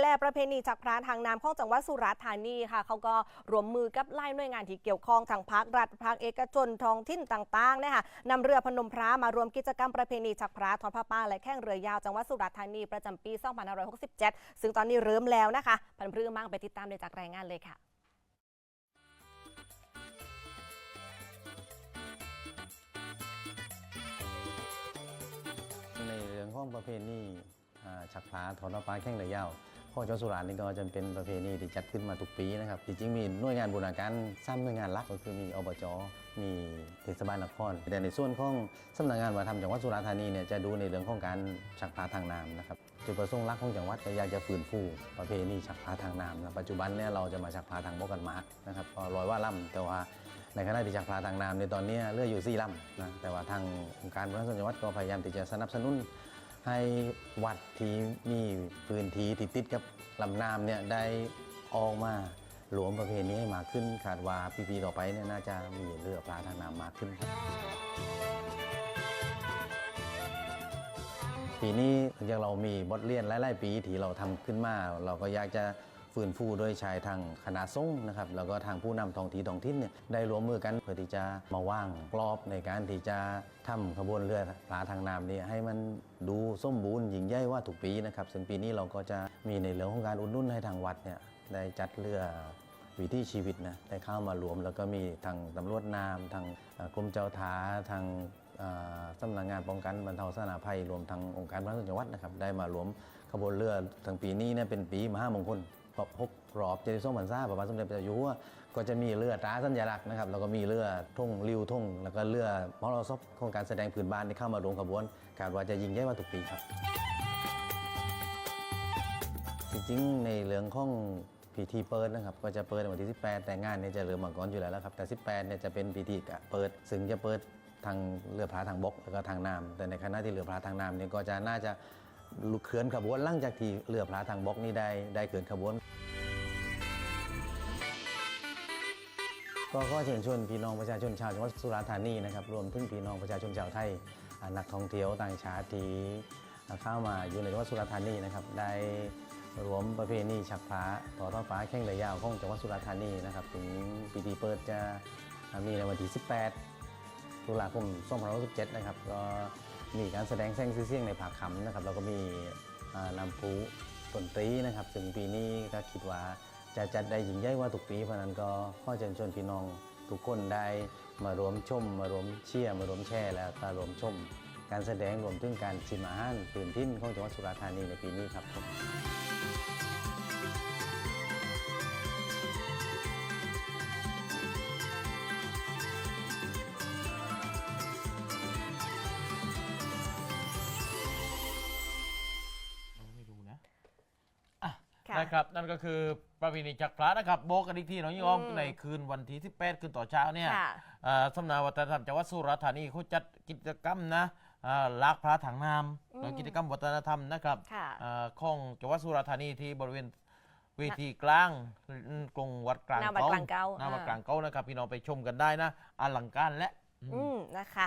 แลประเพณีจักพรานทางน้ำของจังหวัดสุราษฎร์ธานีค่ะเขาก็รวมมือกับไล่หน่วยงานที่เกี่ยวข้องทางภาครัฐภาคเอกชนท้องถิ่นต่างๆนี่ยค่ะนำเรือพนมพระมารวมกิจกรรมประเพณีจักพระทอดผ้าป่าและแข่งเรือยาวจังหวัดสุราษฎร์ธานีประจำปี 2567 ซึ่งตอนนี้เริ่มแล้วนะคะพันธุ์พืมั่งไปติดตามได้จากรายงานเลยค่ะในเรื่องของประเพณีชักพลาถอนปลาแข่งเรือยาว พ่อเจ้าสุรานนี่ก็จะเป็นประเพณีที่จัดขึ้นมาทุกปีนะครับจริงๆมีหน่วยงานบูรณาการซ้ำหน่วยงานหลักก็คือมีอบจมีเทศบาลนคร แต่ในส่วนของสำนักงานวัฒนธรรมจังหวัดสุราษฎร์ธานีเนี่ยจะดูในเรื่องของการชักพาทางน้ำนะครับจุดประสงค์หลักของจังหวัดก็อยากจะฟื้นฟูประเพณีชักพาทางน้ำนะปัจจุบันเนี่ยเราจะมาชักพาทางบกกันมากนะครับก็ร้อยว่าล่ำแต่ว่าในขณะที่ชักพาทางน้ำในตอนนี้เรืออยู่สี่ลำนะแต่ว่าทางองค์การบริหารส่วนจังหวัดก็พยายามที่จะสนับสนุน ให้วัดที่มีพื้นที่ที่ติดกับลำน้ำเนี่ยได้ออกมาหลวมประเพณีให้มากขึ้นคาดว่าปีๆต่อไปเนี่ยน่าจะมีเรือปลาทางน้ำมากขึ้นครับปีนี้หลังจากเรามีบทเรียนหลายๆปีที่เราทำขึ้นมา เราก็อยากจะ ฟื้นฟูโดยใช้ทางคณะสงฆ์นะครับแล้วก็ทางผู้นำท้องที่นท้องถิ่นเนี่ยได้ร่วมมือกันเพื่อที่จะมาว่างกรอบในการที่จะทำขบวนเรือพลาทางน้ำนี่ให้มันดูสมบูรณ์ยิ่งใหญ่ว่าทุกปีนะครับซึ่งปีนี้เราก็จะมีในเรื่องของการอุดหนุนให้ทางวัดเนี่ยได้จัดเรือวิถีชีวิตนะได้เข้ามารวม แล้วก็มีทางตำรวจน้ำทางกรมเจ้าท่าทางสำนักงานป้องกันบรรเทาสาธารณภัยรวมทางองค์การบริหารส่วนจังหวัดนะครับได้มารวมขบวนเรือทั้งปีนี้เนี่ยเป็นปีมหามงคล ครบหกรอบเจดีย์ทรงพรรษาพระบาสมเด็จพระเจ้าอยู่หัวก็จะมีเรือตราสัญลักษณ์นะครับแล้วก็มีเรือธงริ้วธงแล้วก็เรือมอลซบของการแสดงผืนบ้านที่เข้ามารวมขบวนคาดว่าจะยิงใหญ่กว่าทุกปีครับ จริงๆในเรื่องของพิธีเปิดนะครับก็จะเปิดวันที่ 18 แต่งานเนี่ยจะเริ่มมาก่อนอยู่แล้วครับแต่ 18เนี่ยจะเป็นพิธีเปิดซึ่งจะเปิดทางเรือพระทางบกแล้วก็ทางน้ำแต่ในขณะที่เรือพระทางน้ำเนี่ยก็จะน่าจะ ลุกเคลื่อนขบวนหลังจากที่เรือพระทางบกนี่ได้ได้เคลื่อนขบวน ก็ก็เชิญชวนพี่น้องประชาชนชาวจังหวัดสุราษฎร์ธานีนะครับรวมถึงพี่น้องประชาชนชาวไทยนักท่องเที่ยวต่างชาติที่เข้ามาอยู่ในจังหวัดสุราษฎร์ธานีนะครับได้รวมประเพณีชักพระต่อท้อฟ้าแข่งเรือยาวของจังหวัดสุราษฎร์ธานีนะครับถึงพิธีเปิดจะมีในวันที่ 18 ตุลาคม 2567 นะครับก็ มีการแสดงแสงสีเสียงในผาคำนะครับแล้วก็มีอ่านำผู้ดนตรีนะครับ ซึ่งปีนี้ก็คิดว่าจะจัดได้ยิ่งใหญ่กว่าทุกปีเพราะนั้นก็ขอเชิญชวนพี่น้องทุกคนได้มารวมชม มารวมเชียร์มารวมแช่แล้วก็รวมชม การแสดงรวมถึงการชิมอาหารพื้นทิ่นของจังหวัดสุราษฎร์ธานีในปีนี้ครับผม นะครับนั่นก็คือประเพณีจักรพระนะครับโบกกันอีกทีน้องยิ่งอ้อมอืมในคืนวันที่ 18 คืนต่อเช้าเนี่ยค่ะอ่าสำนักวัฒนธรรมจังหวัดสุราษฎร์ธานีเขาจัดกิจกรรมนะอ่าลากพระถังน้อืมำแล้วกิจกรรมวัฒนธรรมนะครับค่ะอ่าของจังหวัดสุราษฎร์ธานีที่บริเวณเวทีกลางอืมกรุงวัดกลางหน้าวัดกลางเก่าหน้าวัดอ่ากลางเก้านะครับพี่น้องไปชมกันได้นะอลังการและ อืมอืมนะคะ